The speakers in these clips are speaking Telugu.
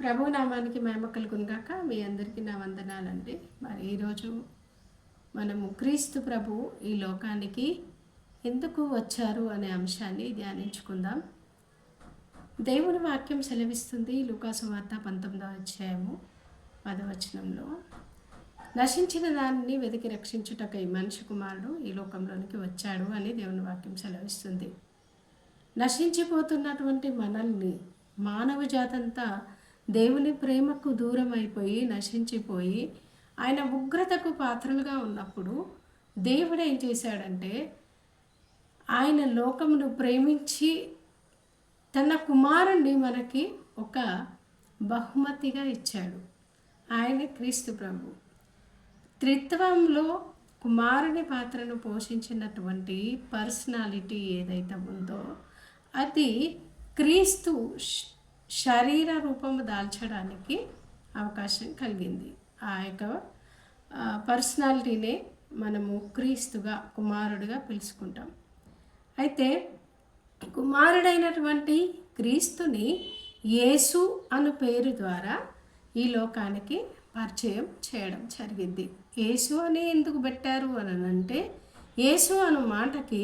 ప్రభు నామానికి మహిమ కలుగునుగాక. మీ అందరికీ నా వందనాలండి. మరి ఈరోజు మనము క్రీస్తు ప్రభు ఈ లోకానికి ఎందుకు వచ్చారు అనే అంశాన్ని ధ్యానించుకుందాం. దేవుని వాక్యం సెలవిస్తుంది లూకాసు వార్త పంతొమ్మిదవ అధ్యాయము పదవచనంలో. నశించిన దానిని వెతికి రక్షించుటకై మనిషి కుమారుడు ఈ లోకంలోనికి వచ్చాడు అని దేవుని వాక్యం సెలవిస్తుంది. నశించిపోతున్నటువంటి మనల్ని మానవ జాతంతా దేవుని ప్రేమకు దూరం అయిపోయి నశించిపోయి ఆయన ఉగ్రతకు పాత్రలుగా ఉన్నప్పుడు దేవుడు ఏం చేశాడంటే ఆయన లోకమును ప్రేమించి తన కుమారుణ్ణి మనకి ఒక బహుమతిగా ఇచ్చాడు. ఆయన క్రీస్తు ప్రభు. త్రిత్వంలో కుమారుని పాత్రను పోషించినటువంటి పర్సనాలిటీ ఏదైతే ఉందో అది క్రీస్తు శరీర రూపము దాల్చడానికి అవకాశం కలిగింది. ఆ యొక్క పర్సనాలిటీనే మనము క్రీస్తుగా కుమారుడిగా పిలుచుకుంటాం. అయితే కుమారుడైనటువంటి క్రీస్తుని యేసు అను పేరు ద్వారా ఈ లోకానికి పరిచయం చేయడం జరిగింది. యేసు అని ఎందుకు పెట్టారు అని అంటే యేసు అను మాటకి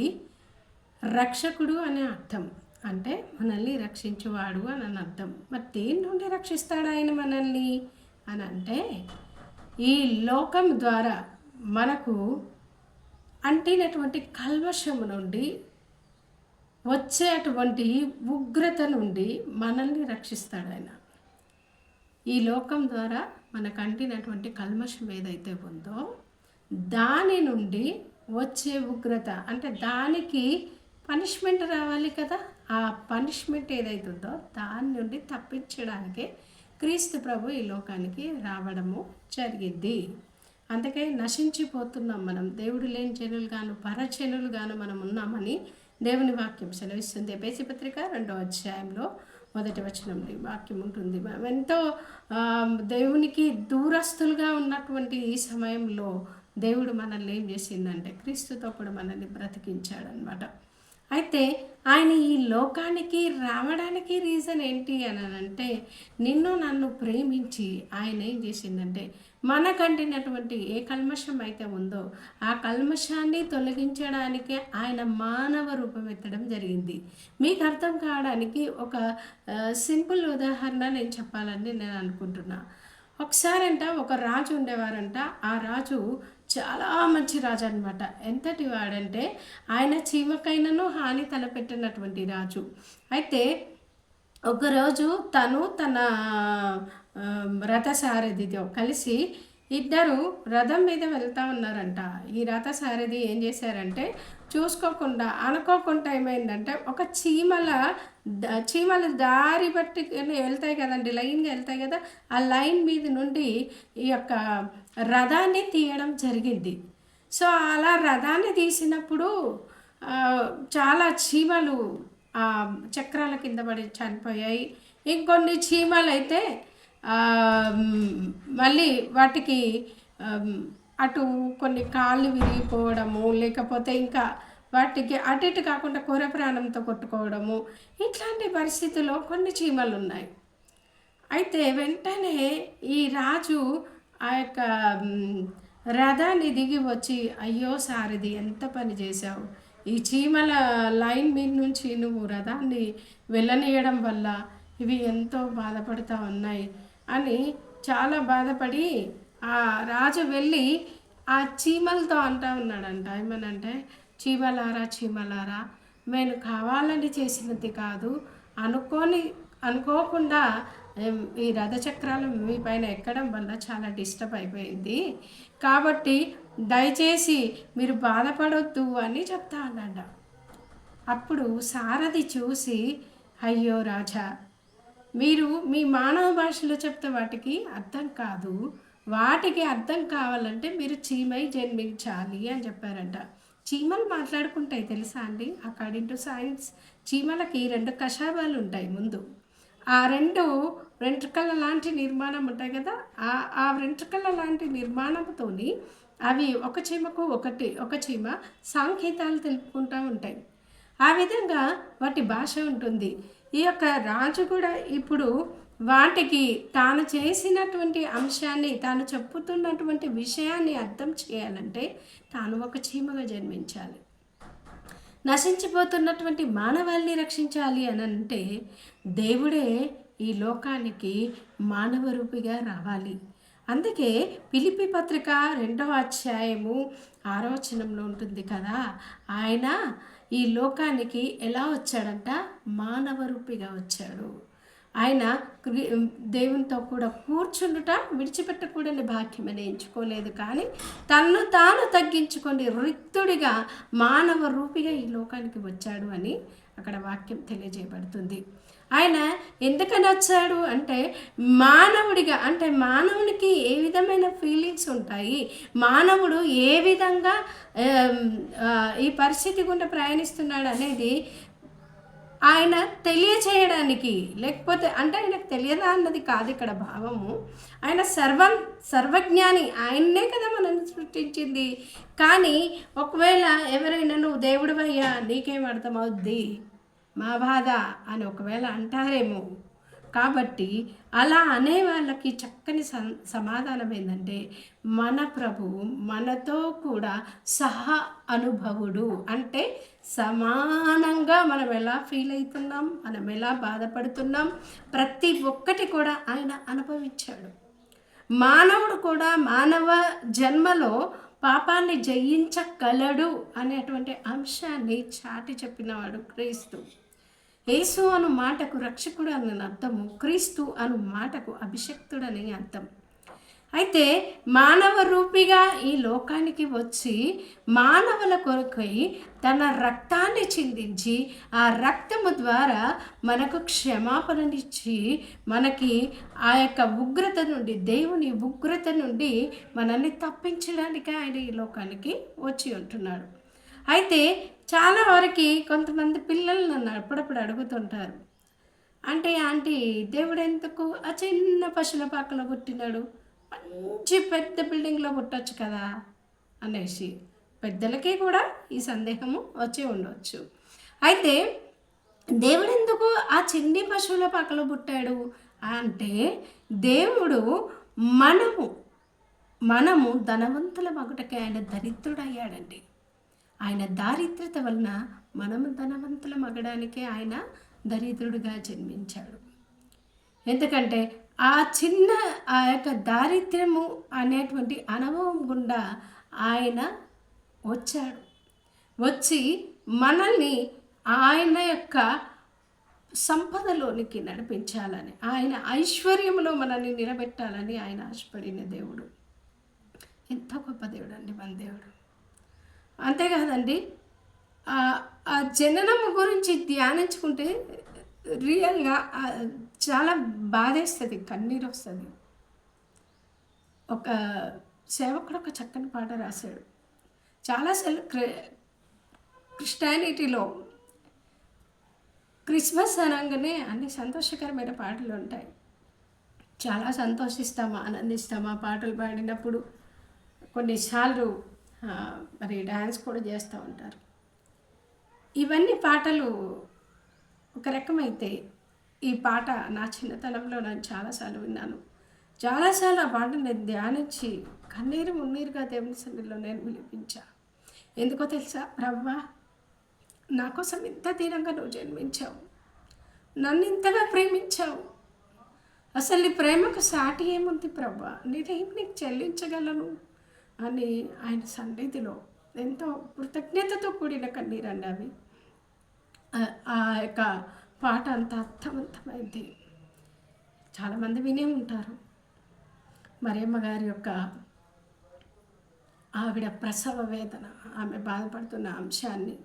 రక్షకుడు అనే అర్థం. అంటే మనల్ని రక్షించేవాడు అని అని అర్థం. మరి దేని నుండి రక్షిస్తాడు ఆయన మనల్ని? అని అంటే ఈ లోకం ద్వారా మనకు అంటినటువంటి కల్వశం నుండి వచ్చేటువంటి ఉగ్రత నుండి మనల్ని రక్షిస్తాడు ఆయన. ఈ లోకం ద్వారా మనకు అంటినటువంటి కల్మషం ఏదైతే ఉందో దాని నుండి వచ్చే ఉగ్రత అంటే దానికి పనిష్మెంట్ రావాలి కదా? ఆ పనిష్మెంట్ ఏదైతే ఉందో దాని నుండి తప్పించడానికే క్రీస్తు ప్రభు ఈ లోకానికి రావడము జరిగింది. అందుకే నశించిపోతున్నాం మనం. దేవుడు లేని జనులుగాను పరజనులుగాను మనం ఉన్నామని దేవుని వాక్యం సెలవిస్తుంది. ఎపేసి పత్రిక రెండో అధ్యాయంలో మొదటి వచనంలో ఈ వాక్యం ఉంటుంది. మనం ఎంతో దేవునికి దూరస్తులుగా ఉన్నటువంటి ఈ సమయంలో దేవుడు మనల్ని ఏం చేసిందంటే క్రీస్తుతో కూడా మనల్ని బ్రతికించాడనమాట అయితే ఆయన ఈ లోకానికి రావడానికి రీజన్ ఏంటి అని అంటే నిన్ను నన్ను ప్రేమించి ఆయన ఏం చేసిందంటే మనకంటినటువంటి ఏ కల్మషం అయితే ఉందో ఆ కల్మషాన్ని తొలగించడానికి ఆయన మానవ రూపం ఎత్తడం జరిగింది. మీకు అర్థం కావడానికి ఒక సింపుల్ ఉదాహరణ నేను చెప్పాలని నేను అనుకుంటున్నా. ఒకసారంట ఒక రాజు ఉండేవారంట. ఆ రాజు చాలా మంచి రాజు అనమాట ఎంతటి వాడంటే ఆయన చీమకైనను హాని తలపెట్టినటువంటి రాజు. అయితే ఒకరోజు తను తన రథసారథితో కలిసి ఇద్దరు రథం మీద వెళ్తా ఉన్నారంట. ఈ రథసారథి ఏం చేశారంటే చూసుకోకుండా అనుకోకుండా ఏమైందంటే ఒక చీమల చీమల దారి బట్టి వెళ్తాయి కదండి లైన్గా వెళ్తాయి కదా ఆ లైన్ మీద నుండి ఈ యొక్క రథాన్ని తీయడం జరిగింది. సో అలా రథాన్ని తీసినప్పుడు చాలా చీమలు ఆ చక్రాల కింద పడి చనిపోయాయి. ఇంకొన్ని చీమలు అయితే మళ్ళీ వాటికి అటు కొన్ని కాళ్ళు విరిగిపోవడము లేకపోతే ఇంకా వాటికి అటు ఇటు కాకుండా కూర ప్రాణంతో కొట్టుకోవడము ఇట్లాంటి పరిస్థితుల్లో కొన్ని చీమలు ఉన్నాయి అయితే వెంటనే ఈ రాజు ఆ యొక్క రథాన్ని దిగి వచ్చి అయ్యో సారథి ఎంత పని చేశావు? ఈ చీమల లైన్ మీద నుంచి నువ్వు రథాన్ని వెళ్ళనీయడం వల్ల ఇవి ఎంతో బాధపడుతూ ఉన్నాయి అని చాలా బాధపడి ఆ రాజు వెళ్ళి ఆ చీమలతో అంటా ఉన్నాడంట. ఏమనంటే చీమలారా చీమలారా నేను కావాలని చేసినది కాదు. అనుకోని అనుకోకుండా ఈ రథచక్రాలు మీ పైన ఎక్కడం వల్ల చాలా డిస్టర్బ్ అయిపోయింది. కాబట్టి దయచేసి మీరు బాధపడొద్దు అని చెప్తా అన్నాడు. అప్పుడు సారథి చూసి అయ్యో రాజా మీరు మీ మానవ భాషలో చెప్తే వాటికి అర్థం కాదు. వాటికి అర్థం కావాలంటే మీరు చీమై జన్మించాలి అని చెప్పారంట. చీమలు మాట్లాడుకుంటాయి తెలుసా అండి? అకార్డింగ్ టు సైన్స్ చీమలకి రెండు కషాయాలు ఉంటాయి ముందు. ఆ రెండు వెంట్రుకల లాంటి నిర్మాణం ఉంటాయి కదా ఆ ఆ వెంట్రుకల లాంటి నిర్మాణంతోని అవి ఒక చీమకు ఒకటి ఒక చీమ సాంకేతాలు తెలుపుకుంటూ ఉంటాయి. ఆ విధంగా వాటి భాష ఉంటుంది. ఈ యొక్క రాజు కూడా ఇప్పుడు వాటికి తాను చేసినటువంటి అంశాన్ని తాను చెప్పుతున్నటువంటి విషయాన్ని అర్థం చేయాలంటే తాను ఒక చీమగా జన్మించాలి. నశించిపోతున్నటువంటి మానవాల్ని రక్షించాలి అని అంటే దేవుడే ఈ లోకానికి మానవ రూపిగా రావాలి. అందుకే పిలిపి పత్రిక రెండవ అధ్యాయము ఆరోచనంలో ఉంటుంది కదా ఆయన ఈ లోకానికి ఎలా వచ్చాడంట? మానవ రూపిగా వచ్చాడు. ఆయన దేవునితో కూడా కూర్చుండుట విడిచిపెట్టకూడని భాగ్యమని ఎంచుకోలేదు కానీ తన్ను తాను తగ్గించుకొని రిక్తుడిగా మానవ రూపిగా ఈ లోకానికి వచ్చాడు అని అక్కడ వాక్యం తెలియజేయబడుతుంది. ఆయన ఎందుకని వచ్చాడు అంటే మానవుడిగా అంటే మానవునికి ఏ విధమైన ఫీలింగ్స్ ఉంటాయి? మానవుడు ఏ విధంగా ఈ పరిస్థితి గుండా ప్రయాణిస్తున్నాడు అనేది ఆయన తెలియచేయడానికి లేకపోతే అంటే ఆయనకు తెలియదా అన్నది కాదు ఇక్కడ భావము. ఆయన సర్వం సర్వజ్ఞాని ఆయన్నే కదా మనల్ని సృష్టించింది. కానీ ఒకవేళ ఎవరైనా నువ్వు దేవుడు అయ్యా నీకేం అర్థమవుద్ది? మా బాధ అని ఒకవేళ అంటారేమో కాబట్టి అలా అనే వాళ్ళకి చక్కని సమాధానం ఏంటంటే మన ప్రభు మనతో కూడా సహ అనుభవుడు. అంటే సమానంగా మనం ఎలా ఫీల్ అవుతున్నాం మనం ఎలా బాధపడుతున్నాం ప్రతి ఒక్కటి కూడా ఆయన అనుభవించాడు. మానవుడు కూడా మానవ జన్మలో పాపాన్ని జయించగలడు అనేటువంటి అంశాన్ని చాటి చెప్పినవాడు క్రీస్తు. యేసు అను మాటకు రక్షకుడు అని అర్థము క్రీస్తు అను మాటకు అభిషక్తుడని అర్థం. అయితే మానవ రూపిగా ఈ లోకానికి వచ్చి మానవుల కొరకై తన రక్తాన్ని చిందించి ఆ రక్తము ద్వారా మనకు క్షమాపణనిచ్చి మనకి ఆ యొక్క ఉగ్రత నుండి దేవుని ఉగ్రత నుండి మనల్ని తప్పించడానికి ఆయన ఈ లోకానికి వచ్చి ఉంటున్నాడు. అయితే చాలా వరకు కొంతమంది పిల్లలు నన్ను అప్పుడప్పుడు అడుగుతుంటారు. అంటే ఆంటీ దేవుడు ఎందుకు ఆ చిన్న పశుల పాకలో పుట్టినాడు మంచి పెద్ద బిల్డింగ్లో పుట్టచ్చు కదా? అనేసి. పెద్దలకి కూడా ఈ సందేహము వచ్చి ఉండవచ్చు అయితే దేవుడు ఎందుకు ఆ చిన్ని పశువుల పాకలో పుట్టాడు అంటే దేవుడు మనము మనము ధనవంతుల మగుటకి ఆయన దరిద్రుడయ్యాడండి. ఆయన దారిద్రత వలన మనము ధనవంతులం అగడానికే ఆయన దరిద్రుడిగా జన్మించాడు. ఎందుకంటే ఆ చిన్న ఆ యొక్క దారిద్ర్యము అనేటువంటి అనుభవం గుండా ఆయన వచ్చాడు. వచ్చి మనల్ని ఆయన యొక్క సంపదలోనికి నడిపించాలని ఆయన ఐశ్వర్యంలో మనల్ని నిలబెట్టాలని ఆయన ఆశపడిన దేవుడు. ఎంత గొప్ప దేవుడు అండి మన దేవుడు. అంతేకాదండి. ఆ జననం గురించి ధ్యానించుకుంటే రియల్గా చాలా బాధేస్తుంది కన్నీరు వస్తుంది ఒక సేవకుడు ఒక చక్కని పాట రాశాడు. చాలాసార్లు క్రిస్టియానిటీలో క్రిస్మస్ అనగానే అన్ని సంతోషకరమైన పాటలు ఉంటాయి. చాలా సంతోషిస్తామా ఆనందిస్తామా పాటలు పాడినప్పుడు? కొన్నిసార్లు మరి డ్యాన్స్ కూడా చేస్తూ ఉంటారు. ఇవన్నీ పాటలు ఒక రకమైతే ఈ పాట నా చిన్నతనంలో నేను చాలాసార్లు విన్నాను. చాలాసార్లు ఆ పాట నేను ధ్యానించి కన్నీరు మున్నీరుగా దేవుని సన్నిధిలో నేను వినిపించా. ఎందుకో తెలుసా? రవ్వా నా కోసం ఇంత తీరంగా నువ్వు జన్మించావు. నన్ను ఇంతగా ప్రేమించావు. అసలు నీ ప్రేమకు సాటి ఏముంది ప్రభా నేనేం నీకు చెల్లించగలను. అని ఆయన సన్నిధిలో ఎంతో కృతజ్ఞతతో కూడిన కన్నీరండి అవి. ఆ యొక్క పాట అంత అర్థవంతమైంది. చాలామంది వినే ఉంటారు. మరియమ్మ గారి యొక్క ఆవిడ ప్రసవ వేదన ఆమె బాధపడుతున్న అంశాన్ని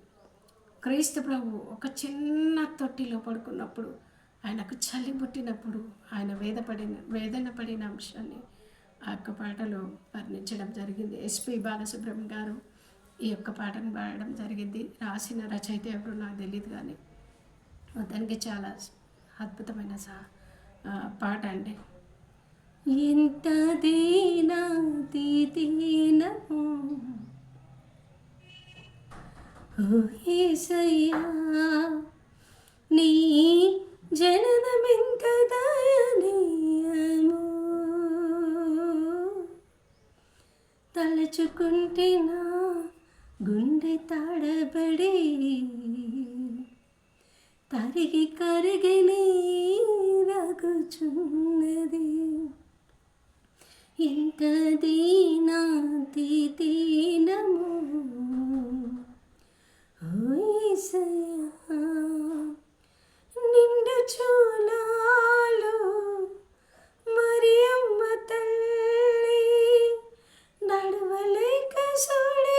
క్రీస్తు ప్రభు ఒక చిన్న తొట్టిలో పడుకున్నప్పుడు ఆయనకు చలి పుట్టినప్పుడు ఆయన వేదపడిన వేదన పడిన అంశాన్ని ఆ యొక్క పాటలు వర్ణించడం జరిగింది. ఎస్పి బాలసుబ్రహ్మణ్యం గారు ఈ యొక్క పాటను పాడడం జరిగింది. రాసిన రచయిత ఎవరు నాకు తెలియదు కానీ మొత్తానికి చాలా అద్భుతమైన సా పాట అండి. ఎంత దీనా దీనము నీ జననమెంత దయనీయము? తలచుకుంటేనా? గుండె తాడబడి తరిగి కరిగి రగుచున్నది ఎంత దీనా దీనము? నిండు చూలాలు మరి అమ్మ తల్లి கடவுளை கசுடி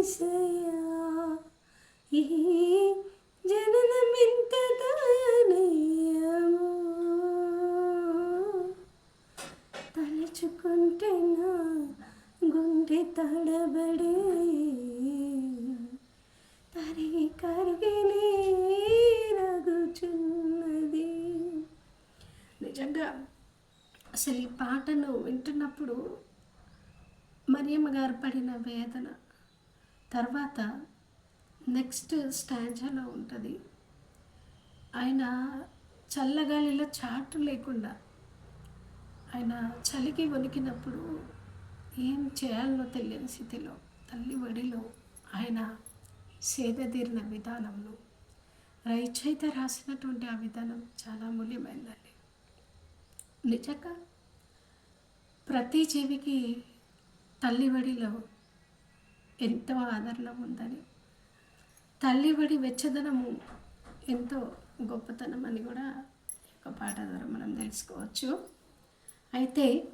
Isaiah, తర్వాత నెక్స్ట్ స్టాంజాలో ఉంటుంది. ఆయన చల్లగాలిలో చాటు లేకుండా ఆయన చలికి వణికినప్పుడు ఏం చేయాలో తెలియని స్థితిలో తల్లి వడిలో ఆయన సేద తీరిన విధానంలో రైచైతే రాసినటువంటి ఆ విధానం చాలా మూల్యమైందండి. నిజంగా ప్రతి జీవికి తల్లి వడిలో ఎంతో ఆదరణ ఉందని. తల్లి వడి వెచ్చదనము ఎంతో గొప్పతనం అని కూడా ఒక పాట ద్వారా మనం తెలుసుకోవచ్చు. అయితే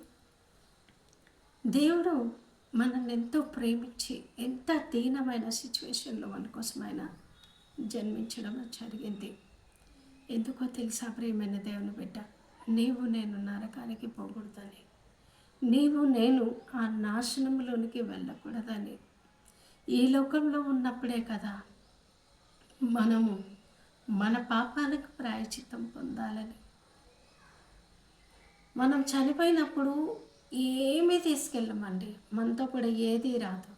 దేవుడు మనల్ని ఎంతో ప్రేమించి ఎంత దీనమైన సిచ్యువేషన్లో మన కోసం ఆయన జన్మించడం జరిగింది. ఎందుకో తెలుసా ప్రియమైన దేవుని బిడ్డ? నీవు నేను నరకానికి పోకూడదని. నీవు నేను ఆ నాశనంలోనికి వెళ్ళకూడదని. ఈ లోకంలో ఉన్నప్పుడే కదా మనము మన పాపాలకు ప్రాయచిత్తం పొందాలని. మనం చనిపోయినప్పుడు ఏమీ తీసుకెళ్ళమండి. మనతో కూడా ఏది రాదు.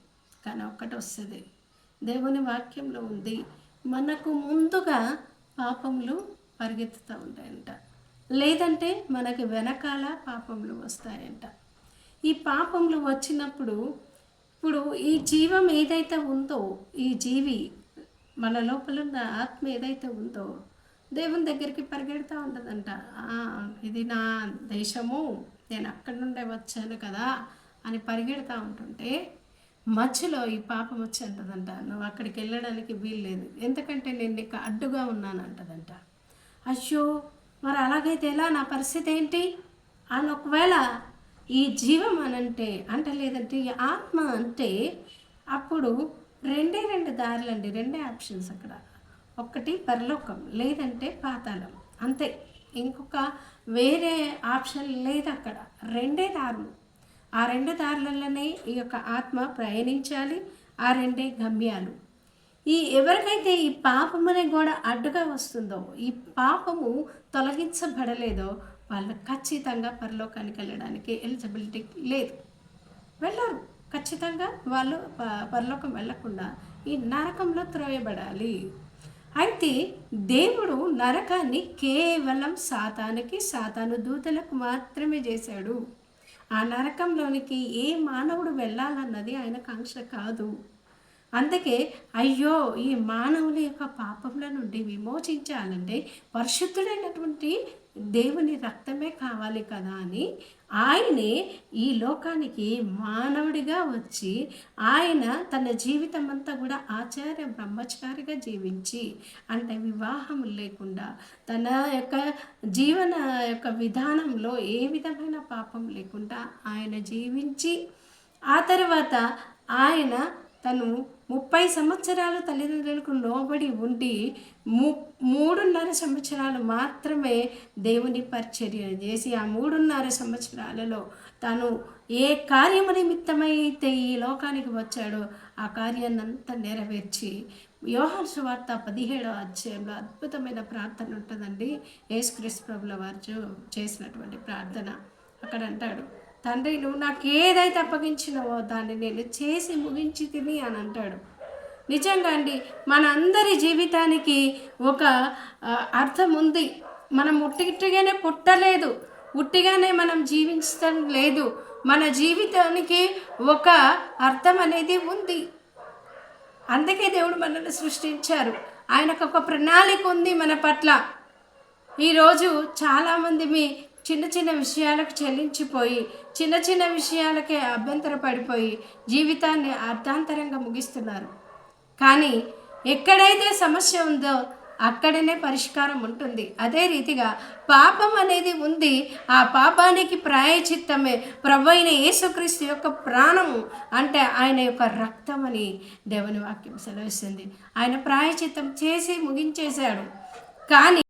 కానీ ఒక్కటి వస్తుంది. దేవుని వాక్యంలో ఉంది మనకు ముందుగా పాపములు పరిగెత్తుతూ ఉంటాయంట. లేదంటే మనకి వెనకాల పాపములు వస్తాయంట. ఈ పాపములు వచ్చినప్పుడు ఇప్పుడు ఈ జీవం ఏదైతే ఉందో ఈ జీవి మన లోపల ఉన్న ఆత్మ ఏదైతే ఉందో దేవుని దగ్గరికి పరిగెడుతూ ఉంటుందంట. ఇది నా దేశము నేను అక్కడి నుండే వచ్చాను కదా అని పరిగెడుతూ ఉంటుంటే మధ్యలో ఈ పాపం వచ్చి అంటదంట నువ్వు అక్కడికి వెళ్ళడానికి వీల్లేదు. ఎందుకంటే నేను నీకు అడ్డుగా ఉన్నాను అంటదంట అయ్యో మరి అలాగైతే ఎలా? నా పరిస్థితి ఏంటి? అని ఒకవేళ ఈ జీవం అనంటే అంటే లేదంటే ఈ ఆత్మ అంటే అప్పుడు రెండే రెండు దారులండి రెండే ఆప్షన్స్ అక్కడ. ఒకటి పరలోకం లేదంటే పాతాళం. అంతే. ఇంకొక వేరే ఆప్షన్ లేదు అక్కడ. రెండే దారులు. ఆ రెండు దారులలోనే ఈ యొక్క ఆత్మ ప్రయాణించాలి ఆ రెండే గమ్యాలు. ఈ ఎవరికైతే ఈ పాపమనే కూడా అడ్డుగా వస్తుందో ఈ పాపము తొలగించబడలేదో వాళ్ళు ఖచ్చితంగా పరలోకానికి వెళ్ళడానికి ఎలిజిబిలిటీ లేదు. వెళ్ళరు. ఖచ్చితంగా వాళ్ళు ప- పరలోకం వెళ్ళకుండా ఈ నరకంలో త్రోయబడాలి. అయితే దేవుడు నరకాన్ని కేవలం సాతానికి సాతాను దూతలకు మాత్రమే చేశాడు. ఆ నరకంలోనికి ఏ మానవుడు వెళ్ళాలన్నది ఆయన కాంక్ష కాదు. అందుకే అయ్యో ఈ మానవుల యొక్క పాపముల నుండి విమోచించాలంటే పరిశుద్ధుడైనటువంటి దేవుని రక్తమే కావాలి కదా అని ఆయనే ఈ లోకానికి మానవుడిగా వచ్చి ఆయన తన జీవితం అంతా కూడా ఆచార్య బ్రహ్మచారిగా జీవించి అంటే వివాహం లేకుండా తన యొక్క జీవన యొక్క విధానంలో ఏ విధమైన పాపం లేకుండా ఆయన జీవించి ఆ తర్వాత ఆయన తను ముప్పై సంవత్సరాలు తల్లిదండ్రులకు లోబడి ఉండి ము మూడున్నర సంవత్సరాలు మాత్రమే దేవుని పరిచర్య చేసి ఆ మూడున్నర సంవత్సరాలలో తను ఏ కార్యము నిమిత్తమైతే ఈ లోకానికి వచ్చాడో ఆ కార్యాన్ని అంతా నెరవేర్చి యోహాన్ సువార్త పదిహేడో అధ్యాయంలో అద్భుతమైన ప్రార్థన ఉంటుందండి. యేసుక్రీస్తు ప్రభుల వారు చేసినటువంటి ప్రార్థన. అక్కడ అంటాడు తండ్రి నువ్వు నాకు ఏదైతే అప్పగించినవో దాన్ని నేను చేసి ముగించి తిని అని అంటాడు. నిజంగా అండి మన అందరి జీవితానికి ఒక అర్థం ఉంది. మనం ఉట్టిగానే పుట్టలేదు. ఉట్టిగానే మనం జీవించడం లేదు. మన జీవితానికి ఒక అర్థం అనేది ఉంది. అందుకే దేవుడు మనల్ని సృష్టించారు. ఆయనకు ఒక ప్రణాళిక ఉంది మన పట్ల. ఈరోజు చాలామంది మీ చిన్న చిన్న విషయాలకు చెల్లించిపోయి చిన్న చిన్న విషయాలకే అభ్యంతర పడిపోయి జీవితాన్ని అర్థాంతరంగా ముగిస్తున్నారు. కానీ ఎక్కడైతే సమస్య ఉందో అక్కడనే పరిష్కారం ఉంటుంది. అదే రీతిగా పాపం అనేది ఉంది. ఆ పాపానికి ప్రాయచిత్తమే ప్రభు అయిన యేసుక్రీస్తు యొక్క ప్రాణము అంటే ఆయన యొక్క రక్తం అని దేవుని వాక్యం సెలవిస్తుంది. ఆయన ప్రాయచిత్తం చేసి ముగించేశాడు. కానీ